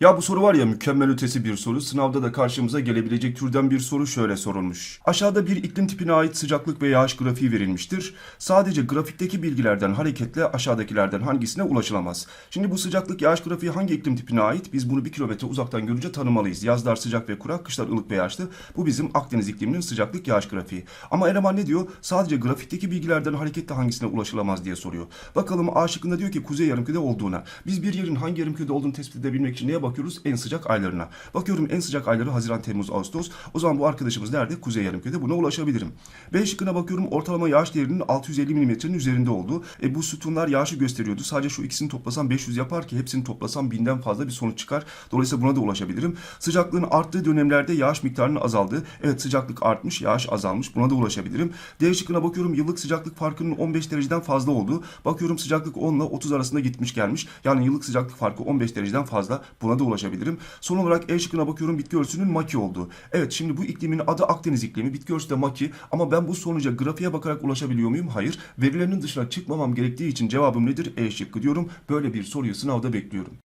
Ya bu soru var ya mükemmel ötesi bir soru. Sınavda da karşımıza gelebilecek türden bir soru şöyle sorulmuş. Aşağıda bir iklim tipine ait sıcaklık ve yağış grafiği verilmiştir. Sadece grafikteki bilgilerden hareketle aşağıdakilerden hangisine ulaşılamaz? Şimdi bu sıcaklık yağış grafiği hangi iklim tipine ait? Biz bunu bir kilometre uzaktan görünce tanımalıyız. Yazlar sıcak ve kurak, kışlar ılık ve yağışlı. Bu bizim Akdeniz ikliminin sıcaklık yağış grafiği. Ama eleman ne diyor? Sadece grafikteki bilgilerden hareketle hangisine ulaşılamaz diye soruyor. Bakalım A şıkkında diyor ki kuzey yarımkürede olduğuna. Biz bir yerin hangi yarımkürede olduğunu tespit edebilmek için neye bakıyoruz? En sıcak aylarına. Bakıyorum en sıcak ayları Haziran, Temmuz, Ağustos. O zaman bu arkadaşımız nerede? Kuzey yarımkürede. Buna ulaşabilirim. B şıkkına bakıyorum ortalama yağış değerinin 650 milimetrenin üzerinde olduğu. E bu sütunlar yağışı gösteriyordu. Sadece şu ikisini toplasam 500 yapar ki hepsini toplasam 1000'den fazla bir sonuç çıkar. Dolayısıyla buna da ulaşabilirim. Sıcaklığın arttığı dönemlerde yağış miktarının azaldığı. Evet sıcaklık artmış, yağış azalmış. Buna da ulaşabilirim. D şıkkına bakıyorum yıllık sıcaklık farkının 15 dereceden fazla olduğu. Bakıyorum sıcaklık 10 ile 30 arasında gitmiş gelmiş. Yani yıllık sıcaklık farkı 15 dereceden fazla. Buna da ulaşabilirim. Son olarak E şıkkına bakıyorum bitki örtüsünün maki olduğu. Evet şimdi bu iklimin adı Akdeniz iklimi. Bitki örtüsü de maki. Ama ben bu sonuca grafiğe bakarak ulaşabiliyor muyum? Hayır. Verilerinin dışına çıkmamam gerektiği için cevabım nedir? E şıkkı diyorum. Böyle bir soruyu sınavda bekliyorum.